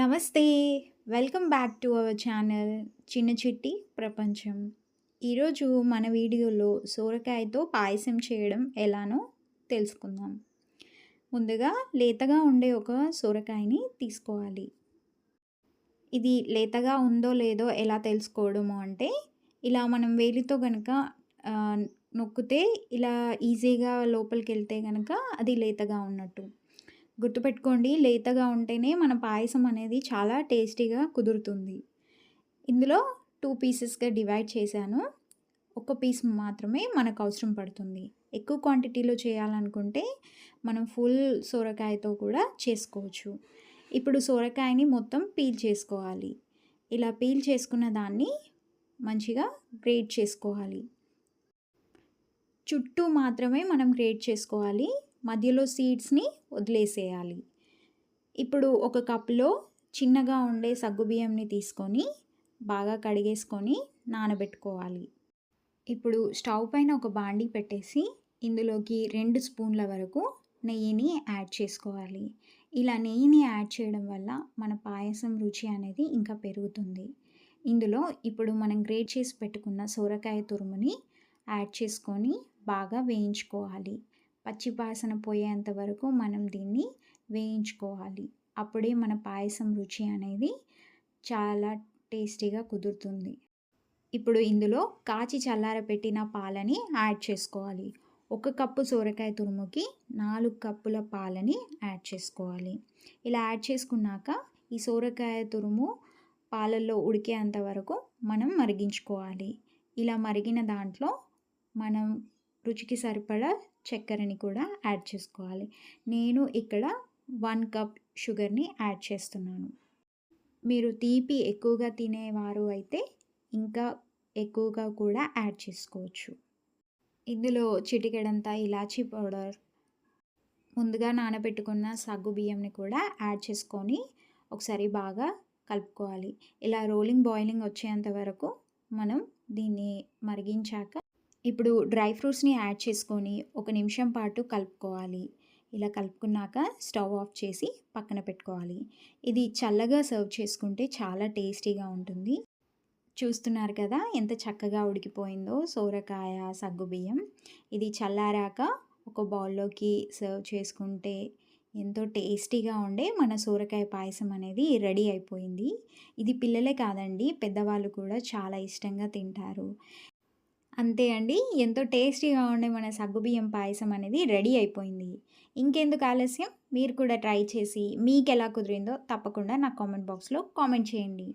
నమస్తే welcome back to our channel చిన్న చిట్టి ప్రపంచం. ఈరోజు మన వీడియోలో సోరకాయతో పాయసం చేయడం ఎలానో తెలుసుకుందాం. ముందుగా లేతగా ఉండే ఒక సోరకాయని తీసుకోవాలి. ఇది లేతగా ఉందో లేదో ఎలా తెలుసుకోవడము అంటే ఇలా మనం వేలితో కనుక నొక్కితే ఇలా ఈజీగా లోపలికి వెళ్తే కనుక అది లేతగా ఉన్నట్టు. గుర్తుపెట్టుకోండి లేతగా ఉంటేనే మన పాయసం అనేది చాలా టేస్టీగా కుదురుతుంది. ఇందులో టూ పీసెస్గా డివైడ్ చేశాను. ఒక పీస్ మాత్రమే మనకు అవసరం పడుతుంది. ఎక్కువ క్వాంటిటీలో చేయాలనుకుంటే మనం ఫుల్ సొరకాయతో కూడా చేసుకోవచ్చు. ఇప్పుడు సొరకాయని మొత్తం పీల్ చేసుకోవాలి. ఇలా పీల్ చేసుకున్న దాన్ని మంచిగా గ్రేట్ చేసుకోవాలి. చుట్టూ మాత్రమే మనం గ్రేట్ చేసుకోవాలి. మధ్యలో సీడ్స్ని వదిలేసేయాలి. ఇప్పుడు ఒక కప్లో చిన్నగా ఉండే సగ్గుబియ్యంని తీసుకొని బాగా కడిగేసుకొని నానబెట్టుకోవాలి. ఇప్పుడు స్టవ్ పైన ఒక బాండీ పెట్టేసి ఇందులోకి రెండు స్పూన్ల వరకు నెయ్యిని యాడ్ చేసుకోవాలి. ఇలా నెయ్యిని యాడ్ చేయడం వల్ల మన పాయసం రుచి అనేది ఇంకా పెరుగుతుంది. ఇందులో ఇప్పుడు మనం గ్రేట్ చేసి పెట్టుకున్న సోరకాయ తురుముని యాడ్ చేసుకొని బాగా వేయించుకోవాలి. పచ్చి వాసన పోయేంత వరకు మనం దీన్ని వేయించుకోవాలి. అప్పుడే మన పాయసం రుచి అనేది చాలా టేస్టీగా కుదురుతుంది. ఇప్పుడు ఇందులో కాచి చల్లారపెట్టిన పాలని యాడ్ చేసుకోవాలి. ఒక కప్పు సోరకాయ తురుముకి నాలుగు కప్పుల పాలని యాడ్ చేసుకోవాలి. ఇలా యాడ్ చేసుకున్నాక ఈ సోరకాయ తురుము పాలల్లో ఉడికేంత వరకు మనం మరిగించుకోవాలి. ఇలా మరిగిన దాంట్లో మనం రుచికి సరిపడా చక్కెరని కూడా యాడ్ చేసుకోవాలి. నేను ఇక్కడ వన్ కప్ షుగర్ని యాడ్ చేస్తున్నాను. మీరు తీపి ఎక్కువగా తినేవారు అయితే ఇంకా ఎక్కువగా కూడా యాడ్ చేసుకోవచ్చు. ఇందులో చిటికెడంతా ఇలాచీ పౌడర్ ముందుగా నానబెట్టుకున్న సగ్గు బియ్యంని కూడా యాడ్ చేసుకొని ఒకసారి బాగా కలుపుకోవాలి. ఇలా రోలింగ్ బాయిలింగ్ వచ్చేంత వరకు మనం దీన్ని మరిగించాక ఇప్పుడు డ్రై ఫ్రూట్స్ని యాడ్ చేసుకొని ఒక నిమిషం పాటు కలుపుకోవాలి. ఇలా కలుపుకున్నాక స్టవ్ ఆఫ్ చేసి పక్కన పెట్టుకోవాలి. ఇది చల్లగా సర్వ్ చేసుకుంటే చాలా టేస్టీగా ఉంటుంది. చూస్తున్నారు కదా ఎంత చక్కగా ఉడికిపోయిందో సోరకాయ సగ్గుబియ్యం ఇది చల్లారాక ఒక బౌల్లోకి సర్వ్ చేసుకుంటే ఎంతో టేస్టీగా ఉండే మన సోరకాయ పాయసం అనేది రెడీ అయిపోయింది. ఇది పిల్లలే కాదండి పెద్దవాళ్ళు కూడా చాలా ఇష్టంగా తింటారు. అంతే అండి. ఎంతో టేస్టీగా ఉండే మన సగ్గుబియ్యం పాయసం అనేది రెడీ అయిపోయింది. ఇంకెందుకు ఆలస్యం? మీరు కూడా ట్రై చేసి మీకు ఎలా కుదిరిందో తప్పకుండా నా కామెంట్ బాక్స్లో కామెంట్ చేయండి.